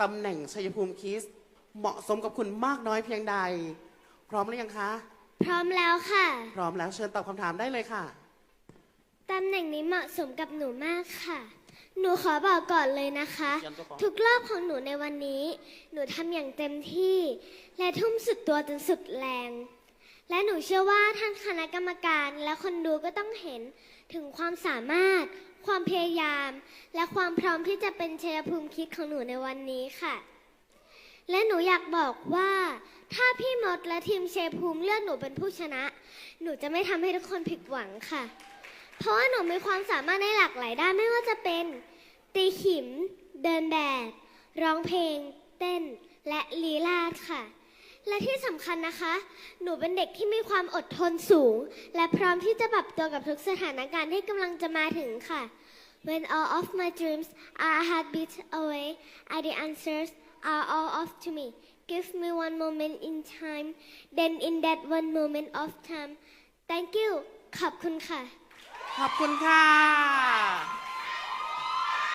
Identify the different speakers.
Speaker 1: ตำแหน่งชัยภูมิคิส เหมาะสมกับคุณมากน้อยเพียงใด พร้อมหรือยังคะ
Speaker 2: พร้อมแล้วค่ะ
Speaker 1: พร้อมแล้วเชิญตอบคำถามได้เลยค่ะ
Speaker 2: ตำแหน่งนี้เหมาะสมกับหนูมากค่ะ หนูขอบอกก่อนเลยนะคะ ทุกรอบของหนูในวันนี้ หนูทำอย่างเต็มที่ และทุ่มสุดตัวจนสุดแรงและห นูเชื่อว่าท่านคณะกรรมการและคนดูก็ต้องเห็นถึงความสามารถ ความพยายาม และความพร้อมที่จะเป็นเชยภูมิคิดของหนูในวันนี้ค่ะ และหนูอยากบอกว่า ถ้าพี่มดและทีมเชยภูมิเลือกหนูเป็นผู้ชนะ หนูจะไม่ทำให้ทุกคนผิดหวังค่ะ เพราะว่าหนูมีความสามารถในหลากหลายด้านไม่ว่าจะเป็น ตีขิม เดินแบบ ร้องเพลง เต้น และลีลาศค่ะ และที่สำคัญนะคะ หนูเป็นเด็กที่มีความอดทนสูง และพร้อมที่จะปรับตัวกับทุกสถานการณ์ที่กำลังจะมาถึงค่ะ When all of my dreams are a heartbeat away and the answers are all off to me Give me one moment in time then in that one moment of time Thank you ขอบคุณค่ะ
Speaker 1: ขอบคุณค่ะ